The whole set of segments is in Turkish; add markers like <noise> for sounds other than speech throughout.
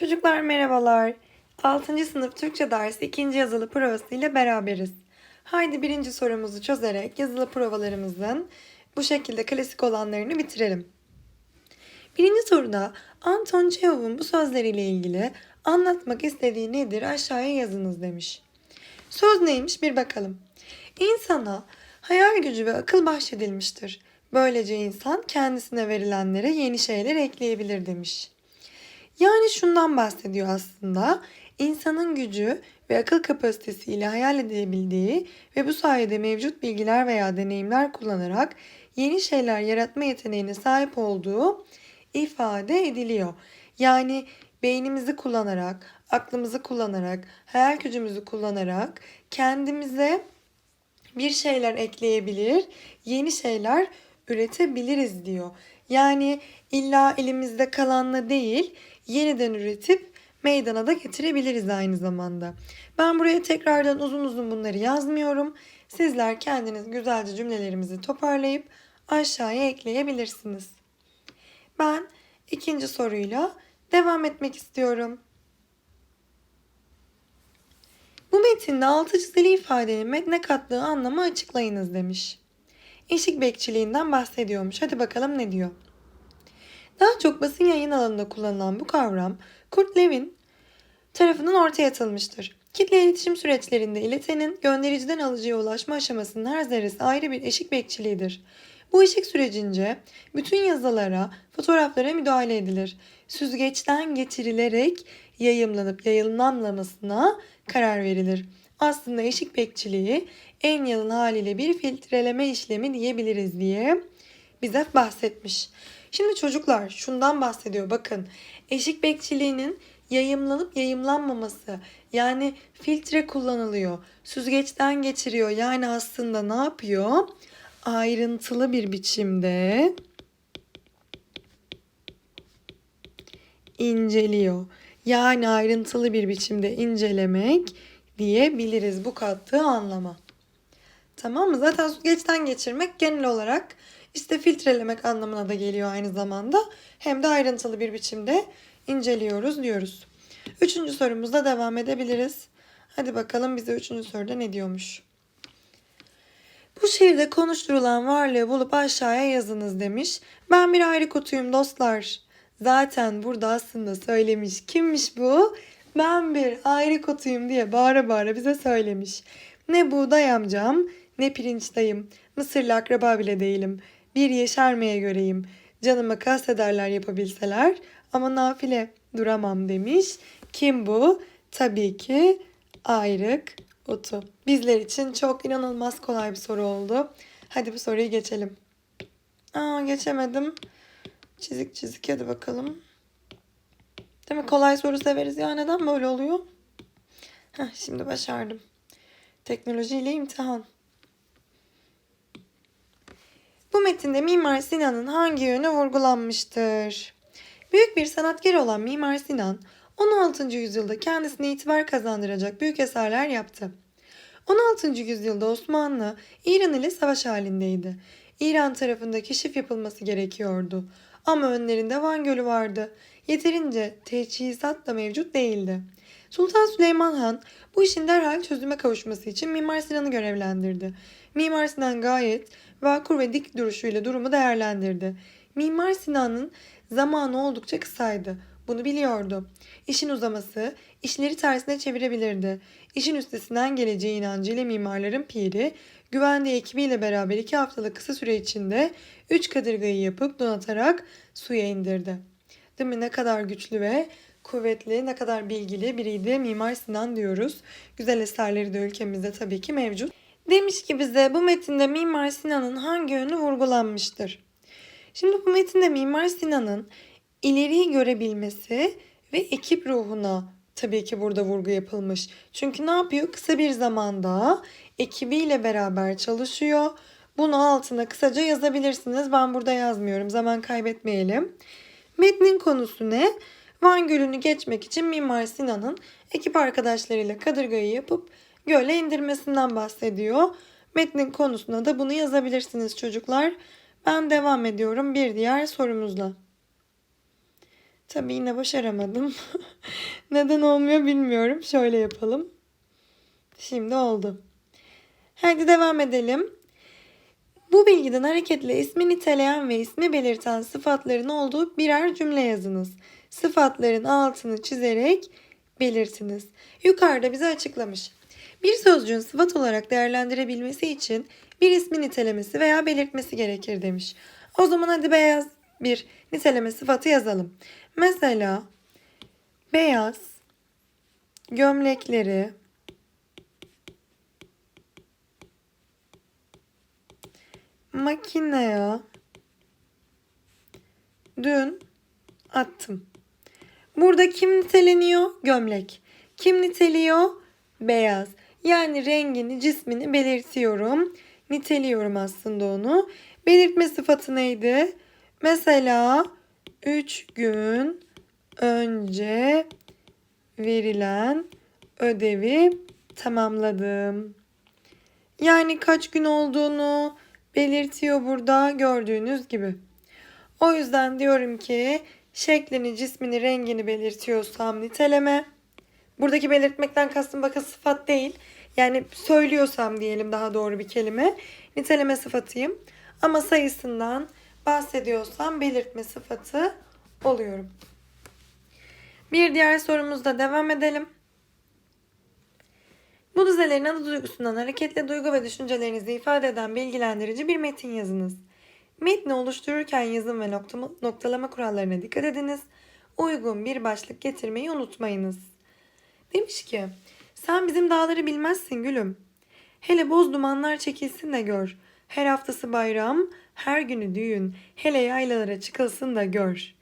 Çocuklar merhabalar. 6. sınıf Türkçe dersi 2. yazılı provası ile beraberiz. Haydi birinci sorumuzu çözerek yazılı provalarımızın bu şekilde klasik olanlarını bitirelim. Birinci soruda Anton Çehov'un bu sözleriyle ilgili anlatmak istediği nedir aşağıya yazınız demiş. Söz neymiş bir bakalım. İnsana hayal gücü ve akıl bahşedilmiştir. Böylece insan kendisine verilenlere yeni şeyler ekleyebilir demiş. Yani şundan bahsediyor aslında. İnsanın gücü ve akıl kapasitesiyle hayal edebildiği ve bu sayede mevcut bilgiler veya deneyimler kullanarak yeni şeyler yaratma yeteneğine sahip olduğu ifade ediliyor. Yani beynimizi kullanarak, aklımızı kullanarak, hayal gücümüzü kullanarak kendimize bir şeyler ekleyebilir, yeni şeyler üretebiliriz diyor. Yani illa elimizde kalanla değil, yeniden üretip meydana da getirebiliriz aynı zamanda. Ben buraya tekrardan uzun uzun bunları yazmıyorum. Sizler kendiniz güzelce cümlelerimizi toparlayıp aşağıya ekleyebilirsiniz. Ben ikinci soruyla devam etmek istiyorum. Bu metinde altı çizili ifadenin metne kattığı anlamı açıklayınız demiş. Eşik bekçiliğinden bahsediyormuş. Hadi bakalım ne diyor. Daha çok basın yayın alanında kullanılan bu kavram Kurt Lewin tarafından ortaya atılmıştır. Kitle iletişim süreçlerinde iletenin göndericiden alıcıya ulaşma aşamasının her zerresi ayrı bir eşik bekçiliğidir. Bu eşik sürecince bütün yazılara, fotoğraflara müdahale edilir. Süzgeçten geçirilerek yayımlanıp yayınlanmamasına karar verilir. Aslında eşik bekçiliği en yalın haliyle bir filtreleme işlemi diyebiliriz diye bize bahsetmiş. Şimdi çocuklar şundan bahsediyor bakın. Eşik bekçiliğinin yayımlanıp yayımlanmaması yani filtre kullanılıyor. Süzgeçten geçiriyor. Yani aslında ne yapıyor? Ayrıntılı bir biçimde inceliyor. Yani ayrıntılı bir biçimde incelemek diyebiliriz bu kattığı anlama. Tamam mı? Zaten süzgeçten geçirmek genel olarak işte filtrelemek anlamına da geliyor aynı zamanda. Hem de ayrıntılı bir biçimde inceliyoruz diyoruz. Üçüncü sorumuzda devam edebiliriz. Hadi bakalım bize üçüncü soruda ne diyormuş. Bu şiirde konuşturulan varlığı bulup aşağıya yazınız demiş. Ben bir ayrı kutuyum dostlar. Zaten burada aslında söylemiş. Kimmiş bu? Ben bir ayrı kutuyum diye bağıra bağıra bize söylemiş. Ne buğday amcam ne pirinç dayım. Mısırlı akraba bile değilim. Bir yeşermeye göreyim. Canıma kastederler yapabilseler ama nafile duramam demiş. Kim bu? Tabii ki ayrık otu. Bizler için çok inanılmaz kolay bir soru oldu. Hadi bu soruyu geçelim. Aa geçemedim. Çizik çizik hadi bakalım. Değil mi? Kolay soru severiz ya. Neden böyle oluyor? Heh, şimdi başardım. Teknolojiyle imtihan. Bu metinde Mimar Sinan'ın hangi yönü vurgulanmıştır? Büyük bir sanatkar olan Mimar Sinan, 16. yüzyılda kendisine itibar kazandıracak büyük eserler yaptı. 16. yüzyılda Osmanlı, İran ile savaş halindeydi. İran tarafında keşif yapılması gerekiyordu. Ama önlerinde Van Gölü vardı. Yeterince teçhizat da mevcut değildi. Sultan Süleyman Han bu işin derhal çözüme kavuşması için Mimar Sinan'ı görevlendirdi. Mimar Sinan gayet vakur ve dik duruşuyla durumu değerlendirdi. Mimar Sinan'ın zamanı oldukça kısaydı. Bunu biliyordu. İşin uzaması işleri tersine çevirebilirdi. İşin üstesinden geleceği inancıyla mimarların piri güvendiği ekibiyle beraber iki haftalık kısa süre içinde üç kadırgayı yapıp donatarak suya indirdi. Değil mi? Ne kadar güçlü ve kuvvetli, ne kadar bilgili biriydi Mimar Sinan diyoruz. Güzel eserleri de ülkemizde tabii ki mevcut. Demiş ki bize bu metinde Mimar Sinan'ın hangi yönü vurgulanmıştır? Şimdi bu metinde Mimar Sinan'ın ileriyi görebilmesi ve ekip ruhuna tabii ki burada vurgu yapılmış. Çünkü ne yapıyor? Kısa bir zamanda ekibiyle beraber çalışıyor. Bunu altına kısaca yazabilirsiniz. Ben burada yazmıyorum. Zaman kaybetmeyelim. Metnin konusu ne? Van Gölü'nü geçmek için Mimar Sinan'ın ekip arkadaşlarıyla kadırgayı yapıp göle indirmesinden bahsediyor. Metnin konusuna da bunu yazabilirsiniz çocuklar. Ben devam ediyorum bir diğer sorumuzla. Tabii yine başaramadım. <laughs> Neden olmuyor bilmiyorum. Şöyle yapalım. Şimdi oldu. Hadi devam edelim. Bu bilgiden hareketle ismi niteleyen ve ismi belirten sıfatların olduğu birer cümle yazınız. Sıfatların altını çizerek belirtiniz. Yukarıda bize açıklamış. Bir sözcüğün sıfat olarak değerlendirebilmesi için bir ismi nitelemesi veya belirtmesi gerekir demiş. O zaman hadi beyaz bir niteleme sıfatı yazalım. Mesela beyaz gömlekleri makineye dün attım. Burada kim niteleniyor? Gömlek. Kim niteliyor? Beyaz. Yani rengini, cismini belirtiyorum. Niteliyorum aslında onu. Belirtme sıfatı neydi? Mesela 3 gün önce verilen ödevi tamamladım. Yani kaç gün olduğunu belirtiyor burada gördüğünüz gibi. O yüzden diyorum ki şeklini, cismini, rengini belirtiyorsam niteleme. Buradaki belirtmekten kastım bakın sıfat değil. Yani söylüyorsam diyelim daha doğru bir kelime. Niteleme sıfatıyım. Ama sayısından bahsediyorsam belirtme sıfatı oluyorum. Bir diğer sorumuzda devam edelim. Bu düzelerin adı duygusundan hareketle duygu ve düşüncelerinizi ifade eden bilgilendirici bir metin yazınız. Metni oluştururken yazım ve noktalama kurallarına dikkat ediniz. Uygun bir başlık getirmeyi unutmayınız. Demiş ki, sen bizim dağları bilmezsin gülüm. Hele boz dumanlar çekilsin de gör. Her haftası bayram, her günü düğün. Hele yaylalara çıkılsın da gör.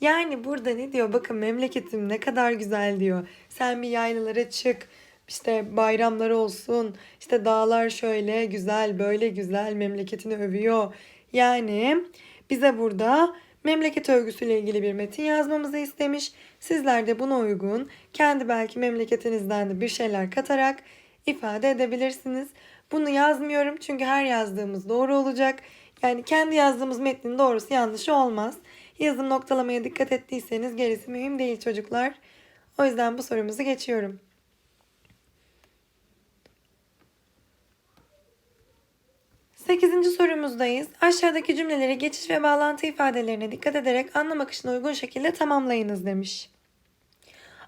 Yani burada ne diyor? Bakın memleketim ne kadar güzel diyor. Sen bir yaylalara çık. İşte bayramlar olsun. İşte dağlar şöyle güzel, böyle güzel memleketini övüyor. Yani bize burada memleket övgüsüyle ilgili bir metin yazmamızı istemiş. Sizler de buna uygun kendi belki memleketinizden de bir şeyler katarak ifade edebilirsiniz. Bunu yazmıyorum çünkü her yazdığımız doğru olacak. Yani kendi yazdığımız metnin doğrusu yanlışı olmaz. Yazım noktalamaya dikkat ettiyseniz gerisi mühim değil çocuklar. O yüzden bu sorumuzu geçiyorum. Sekizinci sorumuzdayız. Aşağıdaki cümleleri geçiş ve bağlantı ifadelerine dikkat ederek anlam akışına uygun şekilde tamamlayınız demiş.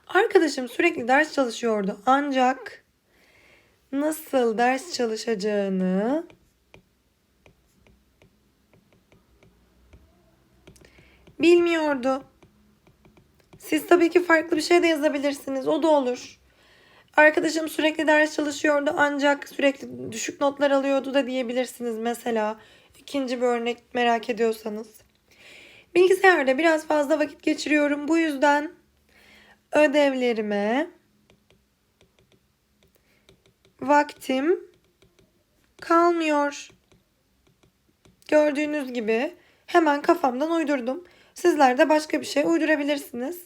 Arkadaşım sürekli ders çalışıyordu ancak nasıl ders çalışacağını bilmiyordu. Siz tabii ki farklı bir şey de yazabilirsiniz. O da olur. Arkadaşım sürekli ders çalışıyordu ancak sürekli düşük notlar alıyordu da diyebilirsiniz mesela. İkinci bir örnek merak ediyorsanız. Bilgisayarda biraz fazla vakit geçiriyorum. Bu yüzden ödevlerime vaktim kalmıyor. Gördüğünüz gibi hemen kafamdan uydurdum. Sizler de başka bir şey uydurabilirsiniz.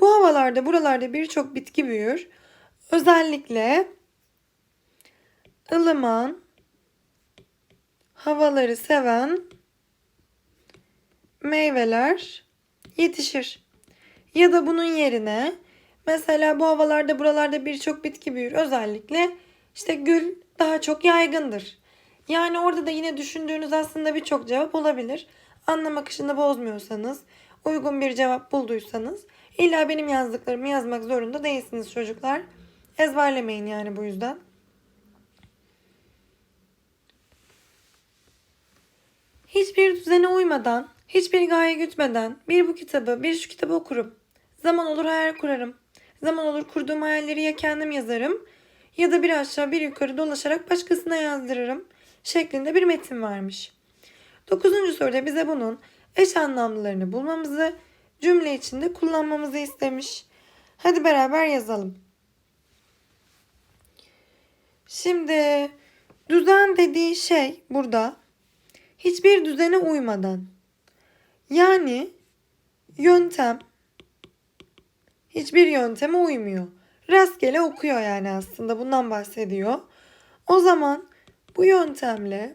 Bu havalarda buralarda birçok bitki büyür. Özellikle ılıman havaları seven meyveler yetişir. Ya da bunun yerine mesela bu havalarda buralarda birçok bitki büyür. Özellikle işte gül daha çok yaygındır. Yani orada da yine düşündüğünüz aslında birçok cevap olabilir. Anlam akışını bozmuyorsanız, uygun bir cevap bulduysanız illa benim yazdıklarımı yazmak zorunda değilsiniz çocuklar. Ezberlemeyin yani bu yüzden. Hiçbir düzene uymadan, hiçbir gaye gütmeden bir bu kitabı, bir şu kitabı okurum. Zaman olur hayal kurarım. Zaman olur kurduğum hayalleri ya kendim yazarım ya da bir aşağı bir yukarı dolaşarak başkasına yazdırırım şeklinde bir metin varmış. Dokuzuncu soruda bize bunun eş anlamlılarını bulmamızı cümle içinde kullanmamızı istemiş. Hadi beraber yazalım. Şimdi düzen dediği şey burada hiçbir düzene uymadan yani yöntem hiçbir yönteme uymuyor. Rastgele okuyor yani aslında bundan bahsediyor. O zaman bu yöntemle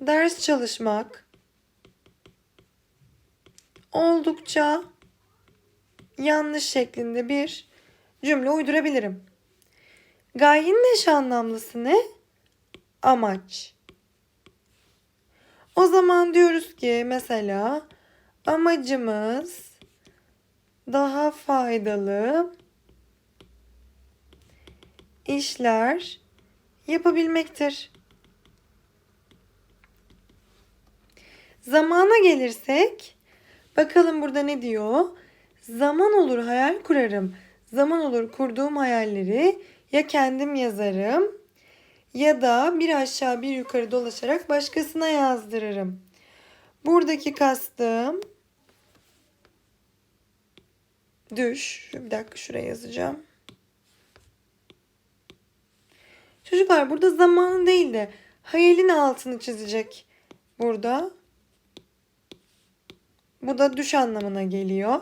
ders çalışmak oldukça yanlış şeklinde bir cümle uydurabilirim. Gayenin eş anlamlısı ne? Amaç. O zaman diyoruz ki mesela amacımız daha faydalı işler yapabilmektir. Zamana gelirsek bakalım burada ne diyor? Zaman olur hayal kurarım. Zaman olur kurduğum hayalleri ya kendim yazarım ya da bir aşağı bir yukarı dolaşarak başkasına yazdırırım. Buradaki kastım düş. Bir dakika şuraya yazacağım. Çocuklar burada zamanı değil de hayalin altını çizecek burada. Bu da düş anlamına geliyor.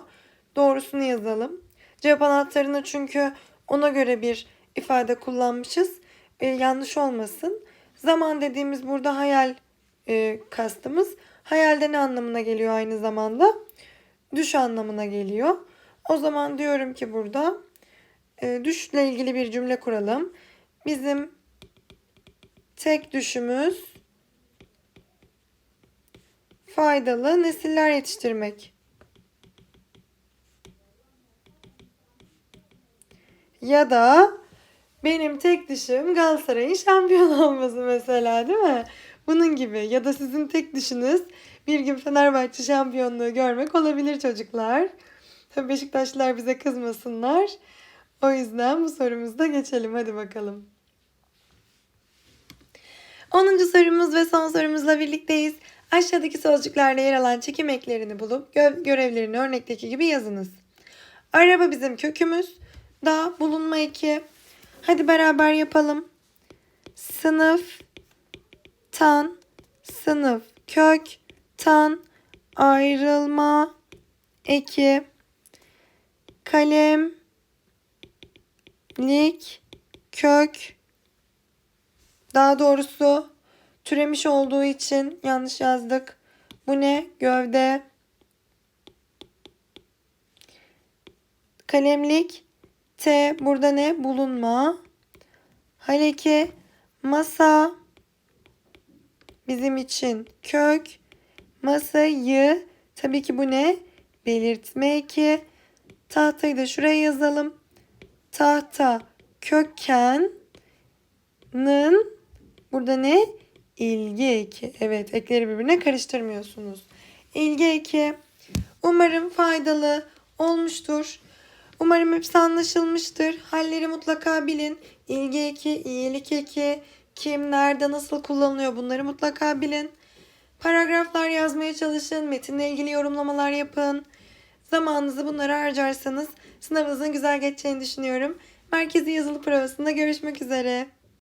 Doğrusunu yazalım. Cevap anahtarına çünkü ona göre bir ifade kullanmışız. E, yanlış olmasın. Zaman dediğimiz burada hayal e, kastımız. Hayalde ne anlamına geliyor aynı zamanda? Düş anlamına geliyor. O zaman diyorum ki burada e, düşle ilgili bir cümle kuralım. Bizim tek düşümüz faydalı nesiller yetiştirmek. Ya da benim tek düşüm Galatasaray'ın şampiyon <laughs> olması mesela değil mi? Bunun gibi ya da sizin tek düşünüz bir gün Fenerbahçe şampiyonluğu görmek olabilir çocuklar. Tabii Beşiktaşlılar bize kızmasınlar. O yüzden bu sorumuzda geçelim hadi bakalım. 10. sorumuz ve son sorumuzla birlikteyiz. Aşağıdaki sözcüklerde yer alan çekim eklerini bulup gö- görevlerini örnekteki gibi yazınız. Araba bizim kökümüz. Da bulunma eki. Hadi beraber yapalım. Sınıf, tan, sınıf, kök, tan, ayrılma, eki, kalem, lik, kök, daha doğrusu türemiş olduğu için yanlış yazdık. Bu ne? Gövde. Kalemlik. T burada ne? Bulunma. Haleke. Masa. Bizim için kök. Masayı. Tabii ki bu ne? Belirtme eki. Tahtayı da şuraya yazalım. Tahta kökken nın burada ne? İlgi eki. Evet ekleri birbirine karıştırmıyorsunuz. İlgi eki. Umarım faydalı olmuştur. Umarım hepsi anlaşılmıştır. Halleri mutlaka bilin. İlgi eki, iyilik eki, kim, nerede, nasıl kullanılıyor bunları mutlaka bilin. Paragraflar yazmaya çalışın. Metinle ilgili yorumlamalar yapın. Zamanınızı bunlara harcarsanız sınavınızın güzel geçeceğini düşünüyorum. Merkezi yazılı provasında görüşmek üzere.